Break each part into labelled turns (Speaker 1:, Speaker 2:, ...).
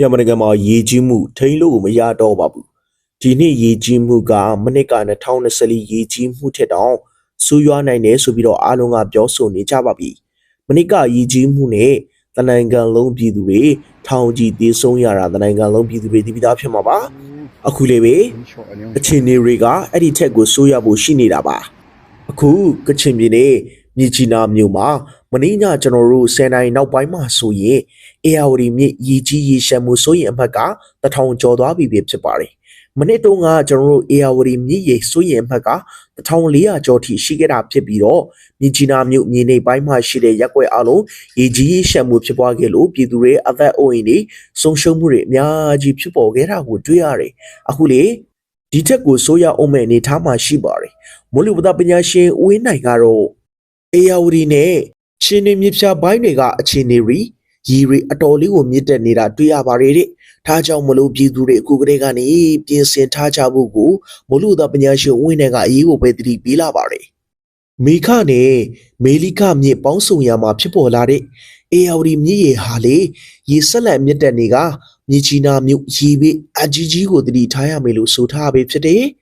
Speaker 1: မြန်မာနိုင်ငံမှာရေကြီးမှုထိန်းလို့မရတော့ပါဘူးဒီနှစ်ရေကြီးမှုကမနစ်က2024ရေကြီးမှုထက်တောင်ဆူရွားနိုင်တယ်ဆိုပြီးတော့အားလုံးကပြောဆိုနေကြပါပြီမနစ်ကရေကြီးမှုနဲ့တနိုင်ငံလုံးပြည်သူတွေထောင်ကြီးတေးဆုံးရတာတနိုင်ငံလုံးပြည်သူတွေဒီပြီးသားဖြစ်မှာပါအခုလေပဲအခြေအနေတွေကအဲ့ဒီထက်ကိုဆိုးရဖို့ရှိနေတာပါအခုကချင်ပြည်နယ် မြစ်ကြီးနားမြို့မှာမင်းညကျွန်တော်တို့10နိုင်နောက်ပိုင်းမှာဆိုရင်အေယာဝတီမြစ်ရီကြီးရီရှမ်းမှုဆိုရင်အမှတ်ကတထောင်ကျော်သွားပြီပဲဖြစ်ပါတယ်မနေ့တုန်းကကျွန်တော်တို့အေယာဝတီမြစ်ရေဆိုရင်အမှတ်က1400ကျော်ထိရှိခဲ့တာဖြစ်ပြီးတော့မြစ်ကြီးနားမြို့မြေနေပိုင်းမှာရှိတဲ့ရက်ွက်အလုံးရေကြီးရီရှမ်းမှုဖြစ်ပွားခဲ့လို့ပြည်သူတွေအသက်အိုးအိမ်တွေဆုံးရှုံးမှုတွေအများကြီးဖြစ်ပေါ်ခဲ့တာကိုတွေ့ရတယ်အခုလေဒီထက်ကိုဆိုးရအောင်မဲ့အနေထားမှာရှိပါတယ်။မိုးလေဝသပညာရှင်ဦးဝင်းနိုင်ကတော့ အေယာဝတီနဲ့ချင်းနေမြစ်ဖြာပိုင်းတွေကအခြေအနေရီရီရီအတော်လေးကိုမြင့်တက်နေတာတွေ့ရပါတယ်တဲ့။ဒါကြောင့်မလို့ပြည်သူတွေအခုကတည်းကနေပြင်ဆင်ထားကြဖို့ကိုမိုးလေဝသပညာရှင်ဦးဝင်းနိုင်ကအရေးကိုပဲတတိပေးလာပါတယ်။မေခနဲ့မေလိခမြစ်ပေါင်းစုံရမှာဖြစ်ပေါ်လာတဲ့အေယာဝတီမြစ်ရေဟာလေရေဆက်လက်မြင့်တက်နေကမြစ်ကြီးနားမြို့ရေဘေးအကြီးကြီးကိုတတိထားရမယ်လို့ဆိုထားပဲဖြစ်တယ်။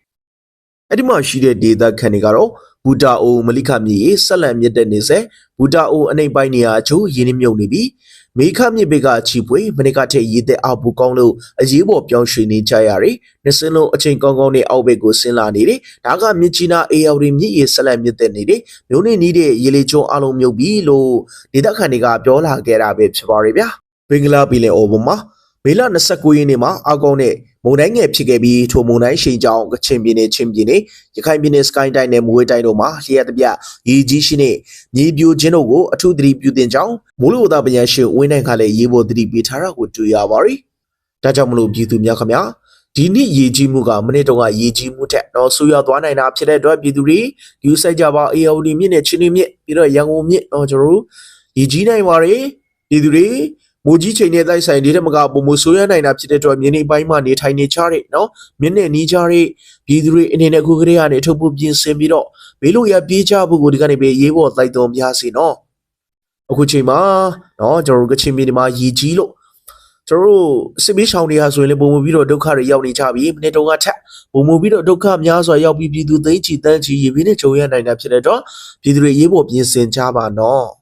Speaker 1: အဲ့ဒီမှာရှိတဲ့ဒေသခံတွေကတော့ဘူတာအိုမလိခမြေရေဆက်လက်မြင့်တက်နေစေဘူတာအိုအနှိမ်ပိုင်းနေရာအချို့ရင်းနှမြုပ်နေပြီးမေခမြစ်ဘေကချီပွေမနစ်ကထက်ရေသက်အောက်ဘူကောင်းလို့အရေးပေါ်ပြောင်းရွှေ့နေကြရတယ်။နှစင်းလုံးအချိန်ကောင်းကောင်းနဲ့အောက်ဘက်ကိုဆင်းလာနေတယ်။ဒါကမြစ်ကြီးနားအေယာဝတီမြစ်ရေဆက်လက်မြင့်တက်နေတယ်။မြို့နေနီးတဲ့ရေလေကျွန်းအလုံးမြုပ်ပြီးလို့ဒေသခံတွေကပြောလာခဲ့တာပဲဖြစ်ပါရဲ့ဗျာ။ဘင်္ဂလားပြည်နယ်အော်ဘမှာမေလ29ရက်နေ့မှာအာကောင်းနဲ့ မုန်တိုင်းငယ်ဖြစ်ခဲ့ပြီးထိုမုန်တိုင်းရှိန်ကြောင်းကချင်ပြည်နယ်ချင်းပြည်နယ်ရခိုင်ပြည်နယ်စကိုင်းတိုင်းနဲ့မွေးတိုင်းတို့မှာလျှက်တပြရေကြီးရှိနဲ့မြေပြိုခြင်းတို့ကိုအထူးသတိပြုတင်ကြောင်းမိုးလေဝသပညာရှင်ဝင်းနိုင်ကလည်းရေပေါ်သတိပေးထားတာကိုတွေ့ရပါတယ်။ဒါကြောင့်မလို့ပြည်သူများခင်ဗျာဒီနှစ်ရေကြီးမှုကမနေ့တုန်းကရေကြီးမှုထက်တော့ဆူရောက်သွားနိုင်တာဖြစ်တဲ့အတွက်ပြည်သူတွေယူဆိုင်ကြပါ AOD မြစ်နဲ့ချင်းနေမြစ်ပြီးတော့ရန်ကုန်မြစ်တော့ကျွန်တော်တို့ရေကြီးနိုင်ပါတယ်ပြည်သူတွေ မိုးကြီးချိန်နဲ့တိုက်ဆိုင်နေတဲ့မကပုံမဆိုးရနိုင်တာဖြစ်တဲ့အတွက်မြင်းနေပိုင်းမှာနေထိုင်နေကြတဲ့နော်မြင်းနဲ့နီးကြတဲ့ပြည်သူတွေအနေနဲ့အခုကလေးကနေထုတ်ဖို့ပြင်ဆင်ပြီးတော့ဘေးလို့ရပြေးကြဖို့ကိုဒီကနေပဲရေးပေါ်တိုက်သွင်းပြစီနော်အခုချိန်မှာနော်ကျွန်တော်တို့ကချင်ပြည်နယ်မှာရည်ကြီးလို့ကျွန်တော်တို့စစ်ဘေးရှောင်တွေဟာဆိုရင်လည်းပုံမပြီးတော့ဒုက္ခတွေရောက်နေကြပြီမနေ့တုန်းကထက်ပုံမပြီးတော့ဒုက္ခများစွာရောက်ပြီးပြည်သူသိန်းချီတန်းချီရေဘေးနဲ့ကြုံရနိုင်တာဖြစ်တဲ့အတွက်ပြည်သူတွေရေးပေါ်ပြင်ဆင်ကြပါနော်